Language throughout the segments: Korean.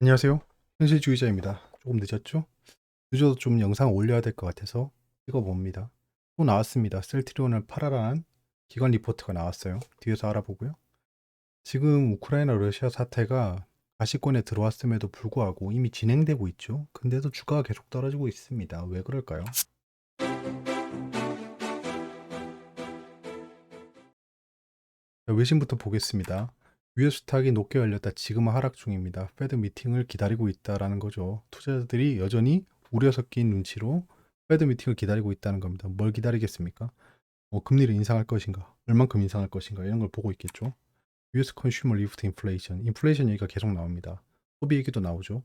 안녕하세요. 현실주의자입니다. 조금 늦었죠? 늦어도 좀 영상 올려야 될 것 같아서 찍어봅니다. 또 나왔습니다. 셀트리온을 팔아라는 기관 리포트가 나왔어요. 뒤에서 알아보고요. 지금 우크라이나 러시아 사태가 가시권에 들어왔음에도 불구하고 이미 진행되고 있죠. 근데도 주가가 계속 떨어지고 있습니다. 왜 그럴까요? 자, 외신부터 보겠습니다. US 스탁이 높게 열렸다. 지금은 하락 중입니다. 페드 미팅을 기다리고 있다라는 거죠. 투자자들이 여전히 우려 섞인 눈치로 페드 미팅을 기다리고 있다는 겁니다. 뭘 기다리겠습니까? 뭐 금리를 인상할 것인가? 얼만큼 인상할 것인가? 이런 걸 보고 있겠죠. US 컨슈머 리프트 인플레이션. 인플레이션 얘기가 계속 나옵니다. 소비 얘기도 나오죠.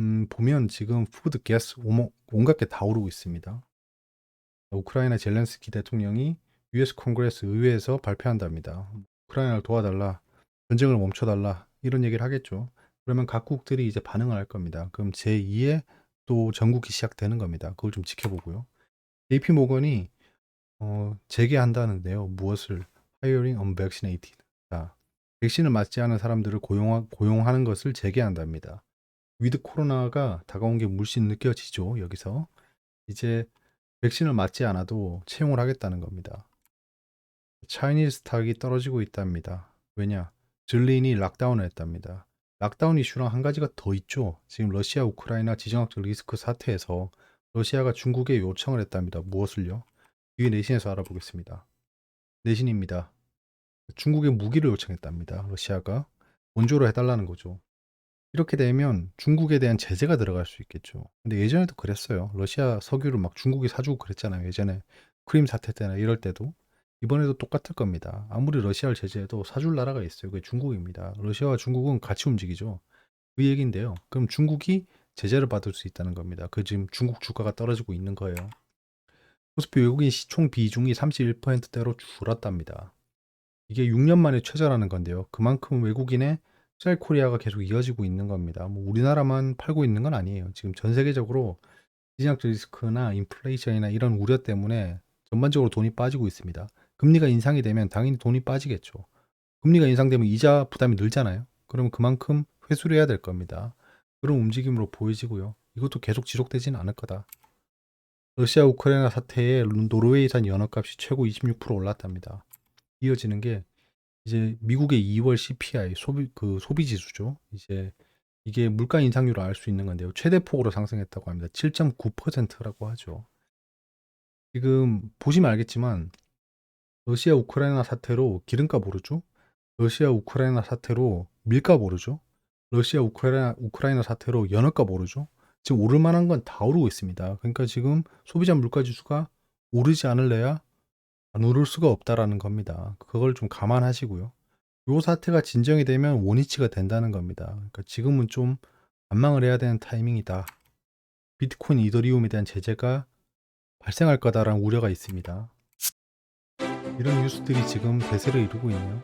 음, 보면 지금 푸드, 오모, 온갖 게 다 오르고 있습니다. 우크라이나 젤렌스키 대통령이 US 콩그레스 의회에서 발표한답니다. 우크라이나를 도와달라. 전쟁을 멈춰달라 이런 얘기를 하겠죠. 그러면 각국들이 이제 반응을 할 겁니다. 그럼 제2의 또 전국이 시작되는 겁니다. 그걸 좀 지켜보고요. JP 모건이 어, 재개한다는데요. 무엇을 hiring unvaccinated. 자, 백신을 맞지 않은 사람들을 고용, 고용하는 것을 재개한답니다. 위드 코로나가 다가온 게 물씬 느껴지죠. 여기서 이제 백신을 맞지 않아도 채용을 하겠다는 겁니다. 차이니즈 스탁이 떨어지고 있답니다. 왜냐? 들린이 락다운을 했답니다. 락다운 이슈랑 한 가지가 더 있죠. 지금 러시아 우크라이나 지정학적 리스크 사태에서 러시아가 중국에 요청을 했답니다. 무엇을요? 뒤에 내신에서 알아보겠습니다. 내신입니다. 중국에 무기를 요청했답니다. 러시아가 원조로 해달라는 거죠. 이렇게 되면 중국에 대한 제재가 들어갈 수 있겠죠. 근데 예전에도 그랬어요. 러시아 석유를 막 중국이 사주고 그랬잖아요. 예전에 크림 사태 때나 이럴 때도 이번에도 똑같을 겁니다. 아무리 러시아를 제재해도 사줄 나라가 있어요. 그게 중국입니다. 러시아와 중국은 같이 움직이죠. 그 얘기인데요. 그럼 중국이 제재를 받을 수 있다는 겁니다. 그 지금 중국 주가가 떨어지고 있는 거예요. 코스피 외국인 시총 비중이 31%대로 줄었답니다. 이게 6년 만에 최저라는 건데요. 그만큼 외국인의 셀 코리아가 계속 이어지고 있는 겁니다. 뭐 우리나라만 팔고 있는 건 아니에요. 지금 전 세계적으로 지정학적 리스크나 인플레이션이나 이런 우려 때문에 전반적으로 돈이 빠지고 있습니다. 금리가 인상이 되면 당연히 돈이 빠지겠죠. 금리가 인상되면 이자 부담이 늘잖아요. 그럼 그만큼 회수를 해야 될 겁니다. 그런 움직임으로 보여지고요. 이것도 계속 지속되지는 않을 거다. 러시아 우크라이나 사태에 노르웨이산 연어값이 최고 26% 올랐답니다. 이어지는 게 이제 미국의 2월 CPI 소비 그 소비 지수죠. 이제 이게 물가 인상률을 알 수 있는 건데요. 최대 폭으로 상승했다고 합니다. 7.9%라고 하죠. 지금 보시면 알겠지만 러시아 우크라이나 사태로 기름값 오르죠. 러시아 우크라이나 사태로 밀값 오르죠. 러시아 우크라이나 우크라이나 사태로 연어값 오르죠. 지금 오를 만한 건 다 오르고 있습니다. 그러니까 지금 소비자 물가 지수가 오르지 않을래야 안 오를 수가 없다라는 겁니다. 그걸 좀 감안하시고요. 요 사태가 진정이 되면 원위치가 된다는 겁니다. 그러니까 지금은 좀 관망을 해야 되는 타이밍이다. 비트코인, 이더리움에 대한 제재가 발생할 거다라는 우려가 있습니다. 이런 뉴스들이 지금 대세를 이루고 있네요.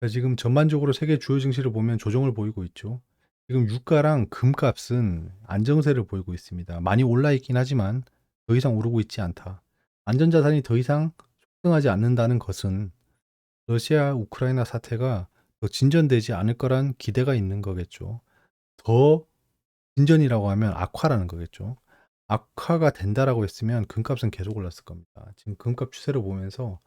자, 지금 전반적으로 세계 주요 증시를 보면 조정을 보이고 있죠. 지금 유가랑 금값은 안정세를 보이고 있습니다. 많이 올라 있긴 하지만 더 이상 오르고 있지 않다. 안전자산이 더 이상 속등하지 않는다는 것은 러시아 우크라이나 사태가 더 진전되지 않을 거란 기대가 있는 거겠죠. 더 진전이라고 하면 악화라는 거겠죠. 악화가 된다라고 했으면 금값은 계속 올랐을 겁니다. 지금 금값 추세를 보면서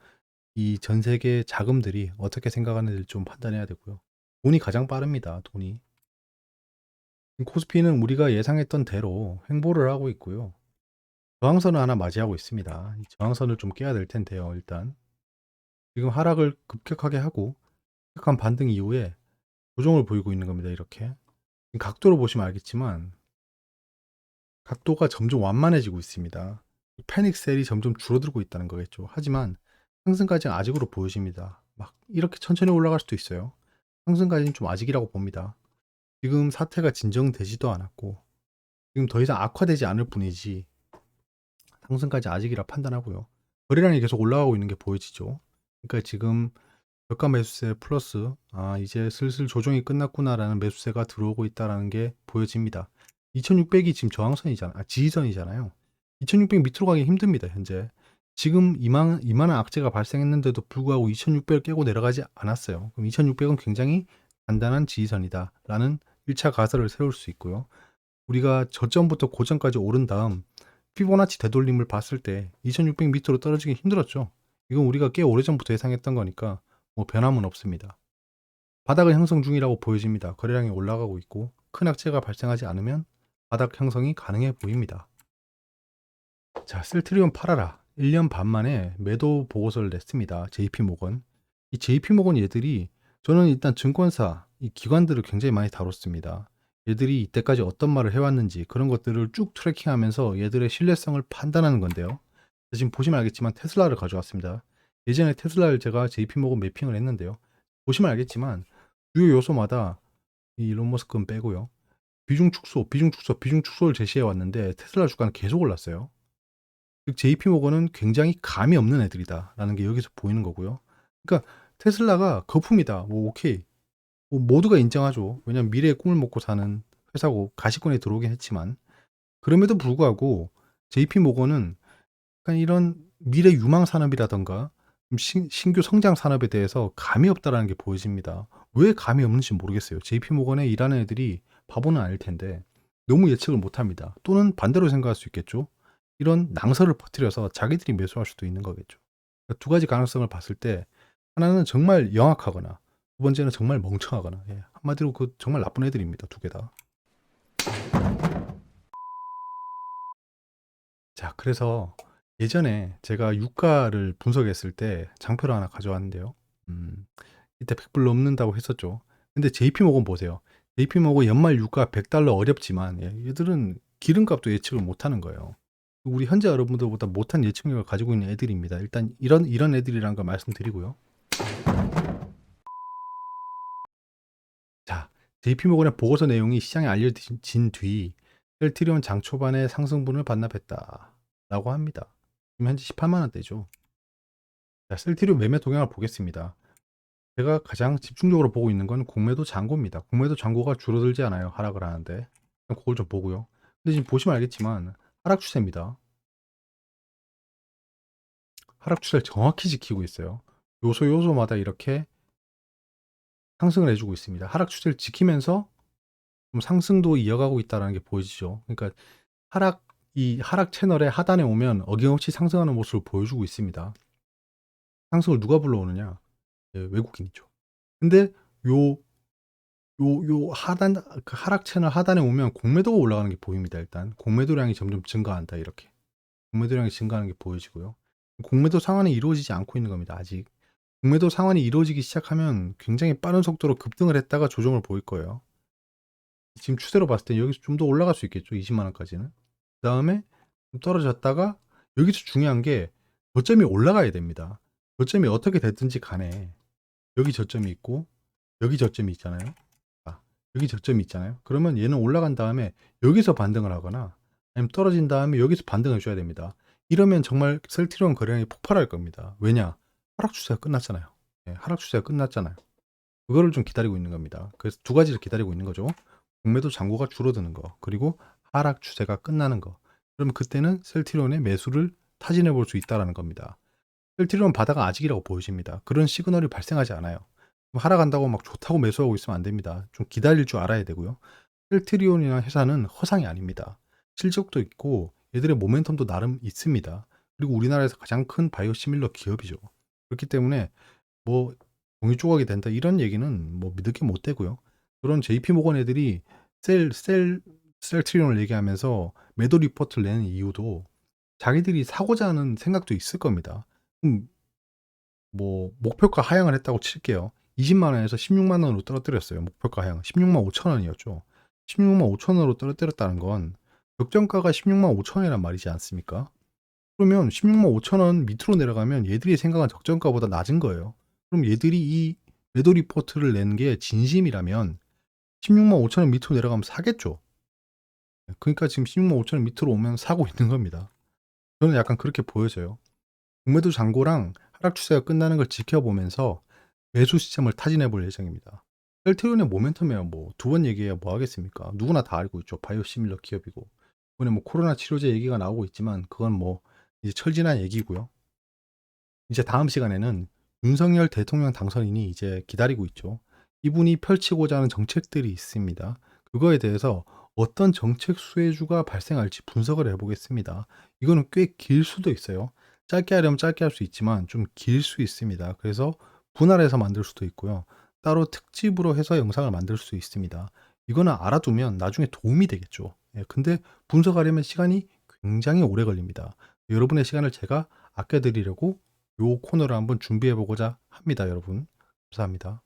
이 전 세계 자금들이 어떻게 생각하는지 좀 판단해야 되고요. 돈이 가장 빠릅니다. 돈이. 코스피는 우리가 예상했던 대로 횡보를 하고 있고요. 저항선을 하나 맞이하고 있습니다. 이 저항선을 좀 깨야 될 텐데요. 일단 지금 하락을 급격하게 하고 급격한 반등 이후에 조정을 보이고 있는 겁니다. 이렇게 각도로 보시면 알겠지만 각도가 점점 완만해지고 있습니다. 패닉 셀이 점점 줄어들고 있다는 거겠죠. 하지만 상승까지는 아직으로 보여집니다. 막 이렇게 천천히 올라갈 수도 있어요. 상승까지는 좀 아직이라고 봅니다. 지금 사태가 진정되지도 않았고 지금 더 이상 악화되지 않을 뿐이지 상승까지 아직이라 판단하고요. 거래량이 계속 올라가고 있는 게 보여지죠. 그러니까 지금 저가 매수세 플러스 아 이제 슬슬 조정이 끝났구나라는 매수세가 들어오고 있다라는 게 보여집니다. 2600이 지금 저항선이잖아. 아, 지지선이잖아요. 2600 밑으로 가기 힘듭니다, 현재. 지금 이만, 이만한 악재가 발생했는데도 불구하고 2600을 깨고 내려가지 않았어요. 그럼 2600은 굉장히 간단한 지지선이다. 라는 1차 가설을 세울 수 있고요. 우리가 저점부터 고점까지 오른 다음 피보나치 되돌림을 봤을 때 2600m로 떨어지기 힘들었죠. 이건 우리가 꽤 오래전부터 예상했던 거니까 뭐 변함은 없습니다. 바닥을 형성 중이라고 보여집니다. 거래량이 올라가고 있고 큰 악재가 발생하지 않으면 바닥 형성이 가능해 보입니다. 자, 셀트리온 팔아라. 1년 반 만에 매도 보고서를 냈습니다. JP 모건. 이 JP 모건 얘들이 저는 일단 증권사, 이 기관들을 굉장히 많이 다뤘습니다. 얘들이 이때까지 어떤 말을 해왔는지 그런 것들을 쭉 트래킹하면서 얘들의 신뢰성을 판단하는 건데요. 지금 보시면 알겠지만 테슬라를 가져왔습니다. 예전에 테슬라를 제가 JP 모건 매핑을 했는데요. 보시면 알겠지만 주요 요소마다 이 일론 머스크는 빼고요. 비중 축소, 비중 축소, 비중 축소를 제시해 왔는데 테슬라 주가는 계속 올랐어요. 즉 JP 모건은 굉장히 감이 없는 애들이다라는 게 여기서 보이는 거고요. 그러니까 테슬라가 거품이다. 뭐 오케이. 뭐 모두가 인정하죠. 왜냐면 미래의 꿈을 먹고 사는 회사고 가시권에 들어오긴 했지만 그럼에도 불구하고 JP 모건은 약간 이런 미래 유망 산업이라던가 신규 성장 산업에 대해서 감이 없다라는 게 보여집니다. 왜 감이 없는지 모르겠어요. JP 모건에 일하는 애들이 바보는 아닐 텐데 너무 예측을 못 합니다. 또는 반대로 생각할 수 있겠죠. 이런 낭설을 퍼뜨려서 자기들이 매수할 수도 있는 거겠죠. 그러니까 두 가지 가능성을 봤을 때 하나는 정말 영악하거나 두 번째는 정말 멍청하거나 예, 한마디로 그 정말 나쁜 애들입니다. 두 개 다. 자, 그래서 예전에 제가 유가를 분석했을 때 장표를 하나 가져왔는데요. 음, 이때 100불 넘는다고 했었죠. 근데 JP모건 보세요. JP모건 연말 유가 100달러 어렵지만 예, 얘들은 기름값도 예측을 못하는 거예요. 우리 현재 여러분들보다 못한 예측력을 가지고 있는 애들입니다. 일단 이런 이런 애들이란 걸 말씀드리고요. 자, JP모건의 보고서 내용이 시장에 알려진 뒤 셀트리온 장 초반에 상승분을 반납했다라고 합니다. 지금 현재 18만 원대죠. 자, 셀트리온 매매 동향을 보겠습니다. 제가 가장 집중적으로 보고 있는 건 공매도 잔고입니다. 공매도 잔고가 줄어들지 않아요. 하락을 하는데. 그걸 좀 보고요. 근데 지금 보시면 알겠지만 하락 추세입니다. 하락 추세를 정확히 지키고 있어요. 요소 요소마다 이렇게 상승을 해주고 있습니다. 하락 추세를 지키면서 좀 상승도 이어가고 있다는 게 보이시죠. 그러니까 하락 이 하락 채널의 하단에 오면 어김없이 상승하는 모습을 보여주고 있습니다. 상승을 누가 불러오느냐? 예, 외국인이죠. 근데 요 요, 요 하단, 그 하락 채널 하단에 오면 공매도가 올라가는 게 보입니다. 일단 공매도량이 점점 증가한다 이렇게 공매도량이 증가하는 게 보여지고요. 공매도 상환이 이루어지지 않고 있는 겁니다. 아직 공매도 상환이 이루어지기 시작하면 굉장히 빠른 속도로 급등을 했다가 조정을 보일 거예요. 지금 추세로 봤을 때 여기서 좀 더 올라갈 수 있겠죠. 20만 원까지는. 그 다음에 좀 떨어졌다가 여기서 중요한 게 저점이 올라가야 됩니다. 저점이 어떻게 됐든지 간에 여기 저점이 있고 여기 저점이 있잖아요. 여기 저점이 있잖아요. 그러면 얘는 올라간 다음에 여기서 반등을 하거나 아니면 떨어진 다음에 여기서 반등을 줘야 됩니다. 이러면 정말 셀트리온 거래량이 폭발할 겁니다. 왜냐? 하락 추세가 끝났잖아요. 네, 하락 추세가 끝났잖아요. 그거를 좀 기다리고 있는 겁니다. 그래서 두 가지를 기다리고 있는 거죠. 공매도 잔고가 줄어드는 거, 그리고 하락 추세가 끝나는 거. 그러면 그때는 셀트리온의 매수를 타진해 볼 수 있다라는 겁니다. 셀트리온 바다가 아직이라고 보여집니다. 그런 시그널이 발생하지 않아요. 하락한다고 막 좋다고 매수하고 있으면 안 됩니다. 좀 기다릴 줄 알아야 되고요. 셀트리온이나 회사는 허상이 아닙니다. 실적도 있고 얘들의 모멘텀도 나름 있습니다. 그리고 우리나라에서 가장 큰 바이오 시밀러 기업이죠. 그렇기 때문에 뭐 공유 조각이 된다 이런 얘기는 뭐 믿을 게 못 되고요. 그런 JP 모건 애들이 셀, 셀, 셀트리온을 얘기하면서 매도 리포트를 내는 이유도 자기들이 사고자 하는 생각도 있을 겁니다. 음, 뭐 목표가 하향을 했다고 칠게요. 20만 원에서 16만 원으로 떨어뜨렸어요. 목표가 하향 16만 5천 원이었죠. 16만 5천 원으로 떨어뜨렸다는 건 적정가가 16만 5천 원이란 말이지 않습니까? 그러면 16만 5천 원 밑으로 내려가면 얘들이 생각한 적정가보다 낮은 거예요. 그럼 얘들이 이 매도 리포트를 낸 게 진심이라면 16만 5천 원 밑으로 내려가면 사겠죠. 그러니까 지금 16만 5천 원 밑으로 오면 사고 있는 겁니다. 저는 약간 그렇게 보여져요. 공매도 잔고랑 하락 추세가 끝나는 걸 지켜보면서 매수 시점을 타진해 볼 예정입니다. 셀트리온의 모멘텀이야 뭐 두 번 얘기해야 뭐 하겠습니까? 누구나 다 알고 있죠. 바이오 시밀러 기업이고 이번에 뭐 코로나 치료제 얘기가 나오고 있지만 그건 뭐 이제 철진한 얘기고요. 이제 다음 시간에는 윤석열 대통령 당선인이 이제 기다리고 있죠. 이분이 펼치고자 하는 정책들이 있습니다. 그거에 대해서 어떤 정책 수혜주가 발생할지 분석을 해보겠습니다. 이거는 꽤 길 수도 있어요. 짧게 하려면 짧게 할 수 있지만 좀 길 수 있습니다. 그래서 분할해서 만들 수도 있고요. 따로 특집으로 해서 영상을 만들 수 있습니다. 이거는 알아두면 나중에 도움이 되겠죠. 예, 근데 분석하려면 시간이 굉장히 오래 걸립니다. 여러분의 시간을 제가 아껴드리려고 요 코너를 한번 준비해 보고자 합니다, 여러분. 감사합니다.